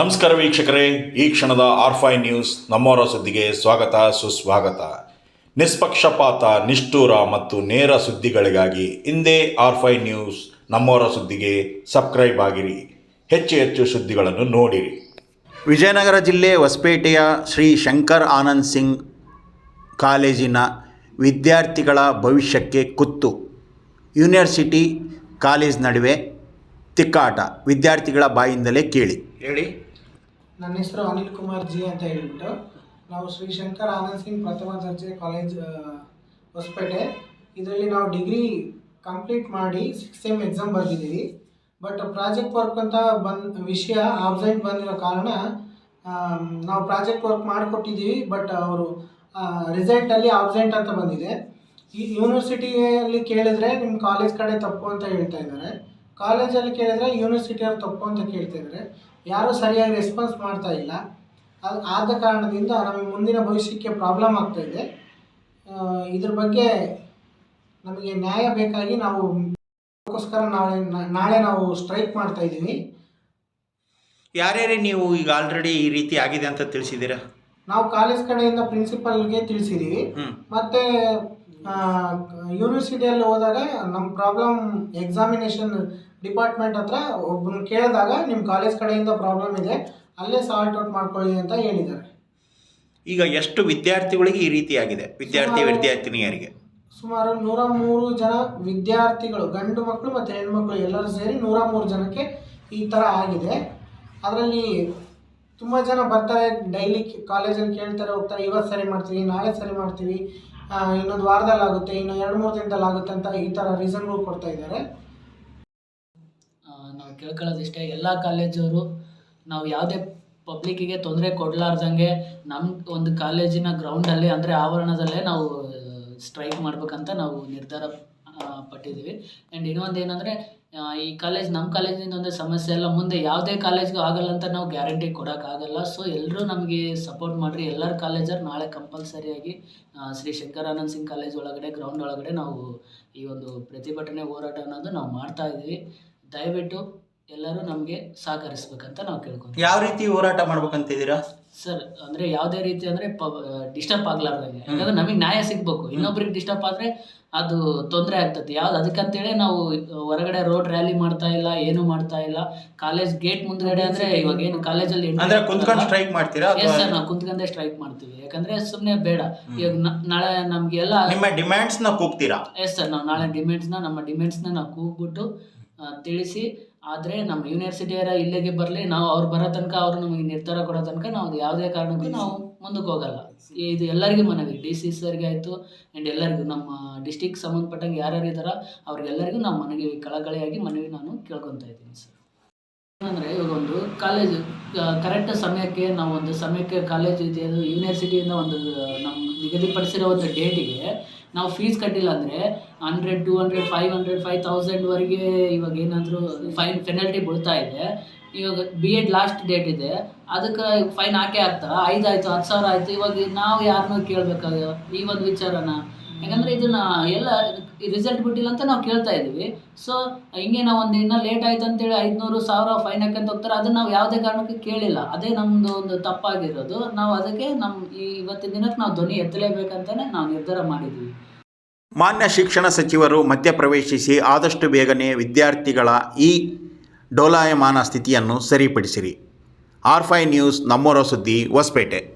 ನಮಸ್ಕಾರ ವೀಕ್ಷಕರೇ ಈ ಕ್ಷಣದ ಆರ್ಫೈ ನ್ಯೂಸ್ ನಮ್ಮವರ ಸುದ್ದಿಗೆ ಸ್ವಾಗತ ಸುಸ್ವಾಗತ. ನಿಷ್ಪಕ್ಷಪಾತ ನಿಷ್ಠೂರ ಮತ್ತು ನೇರ ಸುದ್ದಿಗಳಿಗಾಗಿ ಹಿಂದೆ ಆರ್ಫೈ ನ್ಯೂಸ್ ನಮ್ಮವರ ಸುದ್ದಿಗೆ ಸಬ್ಸ್ಕ್ರೈಬ್ ಆಗಿರಿ. ಹೆಚ್ಚು ಹೆಚ್ಚು ಸುದ್ದಿಗಳನ್ನು ನೋಡಿರಿ. ವಿಜಯನಗರ ಜಿಲ್ಲೆ ಹೊಸಪೇಟೆಯ ಶ್ರೀ ಶಂಕರ್ ಆನಂದ್ ಸಿಂಗ್ ಕಾಲೇಜಿನ ವಿದ್ಯಾರ್ಥಿಗಳ ಭವಿಷ್ಯಕ್ಕೆ ಕುತ್ತು. ಯೂನಿವರ್ಸಿಟಿ ಕಾಲೇಜ್ ನಡುವೆ ತಿಕ್ಕಾಟ. ವಿದ್ಯಾರ್ಥಿಗಳ ಬಾಯಿಂದಲೇ ಕೇಳಿ. ಹೇಳಿ. ನನ್ನ ಹೆಸರು ಅನಿಲ್ ಕುಮಾರ್ ಜಿ ಅಂತ ಹೇಳ್ಬಿಟ್ಟು ನಾವು ಶ್ರೀ ಶಂಕರ್ ಆನಂದ್ ಸಿಂಗ್ ಪ್ರಥಮ ದರ್ಜೆ ಕಾಲೇಜ್ ಹೊಸಪೇಟೆ. ಇದರಲ್ಲಿ ನಾವು ಡಿಗ್ರಿ ಕಂಪ್ಲೀಟ್ ಮಾಡಿ ಸಿಕ್ಸ್ ಸೆಮ್ ಎಕ್ಸಾಮ್ ಬರೆದಿದ್ದೀವಿ. ಬಟ್ ಪ್ರಾಜೆಕ್ಟ್ ವರ್ಕ್ ಅಂತ ಬಂದ, ವಿಷಯ ಆಬ್ಸೆಂಟ್ ಬಂದಿರೋ ಕಾರಣ ನಾವು ಪ್ರಾಜೆಕ್ಟ್ ವರ್ಕ್ ಮಾಡಿಕೊಟ್ಟಿದ್ದೀವಿ, ಬಟ್ ಅವರು ರಿಸಲ್ಟಲ್ಲಿ ಆಬ್ಸೆಂಟ್ ಅಂತ ಬಂದಿದೆ. ಈ ಯೂನಿವರ್ಸಿಟಿಯಲ್ಲಿ ಕೇಳಿದ್ರೆ ನಿಮ್ಮ ಕಾಲೇಜ್ ಕಡೆ ತಪ್ಪು ಅಂತ ಹೇಳ್ತಾ ಇದ್ದಾರೆ. ಕಾಲೇಜಲ್ಲಿ ಕೇಳಿದ್ರೆ ಯೂನಿವರ್ಸಿಟಿಯವ್ರು ತಪ್ಪು ಅಂತ ಕೇಳ್ತಾ ಇದ್ದಾರೆ. ಯಾರೂ ಸರಿಯಾಗಿ ರೆಸ್ಪಾನ್ಸ್ ಮಾಡ್ತಾ ಇಲ್ಲ. ಅದು ಆದ ಕಾರಣದಿಂದ ನಮಗೆ ಮುಂದಿನ ಭವಿಷ್ಯಕ್ಕೆ ಪ್ರಾಬ್ಲಮ್ ಆಗ್ತಾ ಇದೆ. ಇದ್ರ ಬಗ್ಗೆ ನಮಗೆ ನ್ಯಾಯ ಬೇಕಾಗಿ ನಾವು ಅದಕ್ಕೋಸ್ಕರ ನಾಳೆ ನಾಳೆ ನಾವು ಸ್ಟ್ರೈಕ್ ಮಾಡ್ತಾ ಇದ್ದೀವಿ. ಯಾರ್ಯಾರೇ ನೀವು ಈಗ ಆಲ್ರೆಡಿ ಈ ರೀತಿ ಆಗಿದೆ ಅಂತ ತಿಳಿಸಿದ್ದೀರಾ? ನಾವು ಕಾಲೇಜ್ ಕಡೆಯಿಂದ ಪ್ರಿನ್ಸಿಪಲ್ಗೆ ತಿಳಿಸಿದ್ದೀವಿ. ಮತ್ತು ಯೂನಿವರ್ಸಿಟಿಯಲ್ಲಿ ಹೋದಾಗ ನಮ್ಮ ಪ್ರಾಬ್ಲಮ್ ಎಕ್ಸಾಮಿನೇಷನ್ ಡಿಪಾರ್ಟ್ಮೆಂಟ್ ಹತ್ರ ಒಬ್ಬರು ಕೇಳಿದಾಗ ನಿಮ್ಮ ಕಾಲೇಜ್ ಕಡೆಯಿಂದ ಪ್ರಾಬ್ಲಮ್ ಇದೆ ಅಲ್ಲೇ ಸಾಲ್ಟ್ ಔಟ್ ಮಾಡ್ಕೊಳ್ಳಿ ಅಂತ ಹೇಳಿದ್ದಾರೆ. ಈಗ ಎಷ್ಟು ವಿದ್ಯಾರ್ಥಿಗಳಿಗೆ ಈ ರೀತಿ ಆಗಿದೆ ವಿದ್ಯಾರ್ಥಿ ಸುಮಾರು- ವಿದ್ಯಾರ್ಥಿನಿಯರಿಗೆ? ಸುಮಾರು ನೂರ ಮೂರು ಜನ ವಿದ್ಯಾರ್ಥಿಗಳು ಗಂಡು ಮಕ್ಕಳು ಮತ್ತು ಹೆಣ್ಮಕ್ಳು ಎಲ್ಲರೂ ಸೇರಿ ನೂರ ಮೂರು ಜನಕ್ಕೆ ಈ ಥರ ಆಗಿದೆ. ಅದರಲ್ಲಿ ತುಂಬ ಜನ ಬರ್ತಾರೆ ಡೈಲಿ ಕಾಲೇಜಲ್ಲಿ ಕೇಳ್ತಾರೆ ಹೋಗ್ತಾರೆ ಇವತ್ತು ಸರಿ ಮಾಡ್ತೀವಿ ನಾಳೆ ಸರಿ ಮಾಡ್ತೀವಿ ಆ, ಇನ್ನೊಂದು ವಾರದಲ್ಲಿ ಆಗುತ್ತೆ ಇನ್ನು ಎರಡು ಮೂರು ದಿನದಲ್ಲಿ ಆಗುತ್ತೆ ಅಂತ ಈ ಥರ ರೀಸನ್ಗಳು ಕೊಡ್ತಾ ಇದ್ದಾರೆ. ನಾವು ಕೇಳ್ಕೊಳ್ಳೋದಿಷ್ಟೇ ಎಲ್ಲ ಕಾಲೇಜವರು ನಾವು ಯಾವುದೇ ಪಬ್ಲಿಕ್ಕಿಗೆ ತೊಂದರೆ ಕೊಡಲಾರ್ದಂಗೆ ನಮ್ಮ ಒಂದು ಕಾಲೇಜಿನ ಗ್ರೌಂಡಲ್ಲಿ ಅಂದರೆ ಆವರಣದಲ್ಲೇ ನಾವು ಸ್ಟ್ರೈಕ್ ಮಾಡ್ಬೇಕಂತ ನಾವು ನಿರ್ಧಾರ ಪಟ್ಟಿದ್ದೀವಿ. ಆ್ಯಂಡ್ ಇನ್ನೊಂದು ಏನಂದರೆ ಈ ಕಾಲೇಜ್ ನಮ್ಮ ಕಾಲೇಜಿಂದ ಒಂದು ಸಮಸ್ಯೆ ಎಲ್ಲ ಮುಂದೆ ಯಾವುದೇ ಕಾಲೇಜ್ಗೂ ಆಗಲ್ಲ ಅಂತ ನಾವು ಗ್ಯಾರಂಟಿ ಕೊಡೋಕ್ಕಾಗಲ್ಲ ಸೊ ಎಲ್ಲರೂ ನಮಗೆ ಸಪೋರ್ಟ್ ಮಾಡಿರಿ. ಎಲ್ಲರ ಕಾಲೇಜರ್ ನಾಳೆ ಕಂಪಲ್ಸರಿಯಾಗಿ ಶ್ರೀ ಶಂಕರಾನಂದ್ ಸಿಂಗ್ ಕಾಲೇಜ್ ಒಳಗಡೆ, ಗ್ರೌಂಡ್ ಒಳಗಡೆ ನಾವು ಈ ಒಂದು ಪ್ರತಿಭಟನೆ ಹೋರಾಟ ಅನ್ನೋದು ನಾವು ಮಾಡ್ತಾ ಇದ್ದೀವಿ. ದಯವಿಟ್ಟು ಎಲ್ಲರೂ ನಮಗೆ ಸಹಕರಿಸ್ಬೇಕಂತ ನಾವು ಕೇಳ್ಕೊಂತೀವಿ. ಯಾವ ರೀತಿ ಹೋರಾಟ ಮಾಡ್ಬೇಕಂತಿದ್ದೀರಾ? ಸರ್ ಅಂದರೆ ಯಾವುದೇ ರೀತಿ ಅಂದರೆ ಪ ಡಿಸ್ಟರ್ಬ್ ಆಗ್ಲಾರ್ದಂಗೆ. ಯಾಕಂದ್ರೆ ನಮಗೆ ನ್ಯಾಯ ಸಿಗಬೇಕು. ಇನ್ನೊಬ್ರಿಗೆ ಡಿಸ್ಟರ್ಬ್ ಆದರೆ ಅದು ತೊಂದರೆ ಆಗ್ತದೆ. ಯಾವ್ದು ಅದಕ್ಕಂತೇಳಿ ನಾವು ಹೊರಗಡೆ ರೋಡ್ ರ್ಯಾಲಿ ಮಾಡ್ತಾ ಇಲ್ಲ ಏನು ಮಾಡ್ತಾ ಇಲ್ಲ. ಕಾಲೇಜ್ ಗೇಟ್ ಮುಂದ್ಗಡೆ ಅಂದ್ರೆ ಇವಾಗ ಏನು ಕಾಲೇಜಲ್ಲಿ ಅಂದ್ರೆ ಕುಂತ್ಕೊಂಡು ಸ್ಟ್ರೈಕ್ ಮಾಡ್ತೀರಾ ಎಸ್ ಸರ್ ನಾವು ಕುಂತ್ಕೊಂಡೇ ಸ್ಟ್ರೈಕ್ ಮಾಡ್ತೀವಿ. ಯಾಕಂದ್ರೆ ಸುಮ್ಮನೆ ಬೇಡ. ಇವಾಗ ನಾಳೆ ನಾಳೆ ನಮಗೆಲ್ಲ ನಿಮ್ಮ ಡಿಮ್ಯಾಂಡ್ಸ್ನ ಕೂಗ್ತೀರಾ? ಎಸ್ ಸರ್ ನಾವು ನಾಳೆ ಡಿಮ್ಯಾಂಡ್ಸ್ನ ನಮ್ಮ ಡಿಮ್ಯಾಂಡ್ಸ್ನ ನಾವು ಕೂಗ್ಬಿಟ್ಟು ತಿಳಿಸಿ. ಆದರೆ ನಮ್ಮ ಯೂನಿವರ್ಸಿಟಿಯರ ಇಲ್ಲಿಗೆ ಬರಲಿ, ನಾವು ಅವ್ರು ಬರೋ ತನಕ ಅವರು ನಮಗೆ ನಿರ್ಧಾರ ಕೊಡೋ ತನಕ ನಾವು ಯಾವುದೇ ಕಾರಣಕ್ಕೂ ನಾವು ಮುಂದಕ್ಕೆ ಹೋಗಲ್ಲ. ಇದು ಎಲ್ಲರಿಗೂ ಮನವಿ, ಡಿ ಸಿ ಸರ್ಗೆ ಆಯಿತು ಆ್ಯಂಡ್ ಎಲ್ಲರಿಗೂ ನಮ್ಮ ಡಿಸ್ಟಿಕ್ ಸಂಬಂಧಪಟ್ಟಂಗೆ ಯಾರ್ಯಾರು ಇದ್ದಾರೋ ಅವ್ರಿಗೆಲ್ಲರಿಗೂ ನಾವು ಮನವಿ, ಕಳಕಳಿಯಾಗಿ ಮನವಿ ನಾನು ಕೇಳ್ಕೊತಾ ಇದ್ದೀನಿ ಸರ್ ಅಂದರೆ ಇವಾಗ ಒಂದು ಕಾಲೇಜು ಕರೆಕ್ಟ್ ಸಮಯಕ್ಕೆ ನಾವು ಒಂದು ಸಮಯಕ್ಕೆ ಕಾಲೇಜ್ ಇದೆ ಯೂನಿವರ್ಸಿಟಿಯಿಂದ ಒಂದು ನಮ್ಮ ನಿಗದಿಪಡಿಸಿರೋ ಒಂದು ಡೇಟಿಗೆ ನಾವು ಫೀಸ್ ಕಟ್ಟಿಲ್ಲ ಅಂದರೆ hundred two hundred five hundred five ತೌಸಂಡ್ವರೆಗೆ ಇವಾಗ ಏನಾದರೂ ಫೈನ್ ಪೆನಾಲ್ಟಿ ಬೀಳ್ತಾ ಇದೆ. ಇವಾಗ ಬಿ ಎಡ್ ಲಾಸ್ಟ್ ಡೇಟ್ ಇದೆ. ಅದಕ್ಕೆ ಫೈನ್ ಹಾಕೇ ಆಗ್ತಾ ಐದು ಆಯಿತು ಹತ್ತು ಸಾವಿರ ಆಯಿತು. ಇವಾಗ ನಾವು ಯಾರನ್ನೂ ಕೇಳಬೇಕಾಗ ಈ ಒಂದು ವಿಚಾರನ. ಯಾಕಂದರೆ ಇದನ್ನ ಎಲ್ಲ ರಿಸಲ್ಟ್ ಬಿಟ್ಟಿಲ್ಲ ಅಂತ ನಾವು ಕೇಳ್ತಾ ಇದ್ದೀವಿ. ಸೊ ಹಿಂಗೆ ನಾವು ಒಂದು ಇನ್ನೂ ಲೇಟ್ ಆಯ್ತು ಅಂತೇಳಿ ಐದುನೂರು ಸಾವಿರ ಫೈನ್ ಹಾಕಂತ ಹೋಗ್ತಾರೆ. ಅದನ್ನ ನಾವು ಯಾವುದೇ ಕಾರಣಕ್ಕೆ ಕೇಳಿಲ್ಲ. ಅದೇ ನಮ್ಮದು ಒಂದು ತಪ್ಪಾಗಿರೋದು. ನಾವು ಅದಕ್ಕೆ ನಮ್ಮ ಈ ಇವತ್ತಿನ ದಿನಕ್ಕೆ ನಾವು ಧ್ವನಿ ಎತ್ತಲೇಬೇಕಂತಲೇ ನಾವು ನಿರ್ಧಾರ ಮಾಡಿದ್ವಿ ಮಾನ್ಯ ಶಿಕ್ಷಣ ಸಚಿವರು ಮಧ್ಯಪ್ರವೇಶಿಸಿ ಆದಷ್ಟು ಬೇಗನೆ ವಿದ್ಯಾರ್ಥಿಗಳ ಈ ಡೋಲಾಯಮಾನ ಸ್ಥಿತಿಯನ್ನು ಸರಿಪಡಿಸಿರಿ. ಆರ್ ಫೈ ನ್ಯೂಸ್ ನಮ್ಮೂರ ಸುದ್ದಿ ಹೊಸಪೇಟೆ.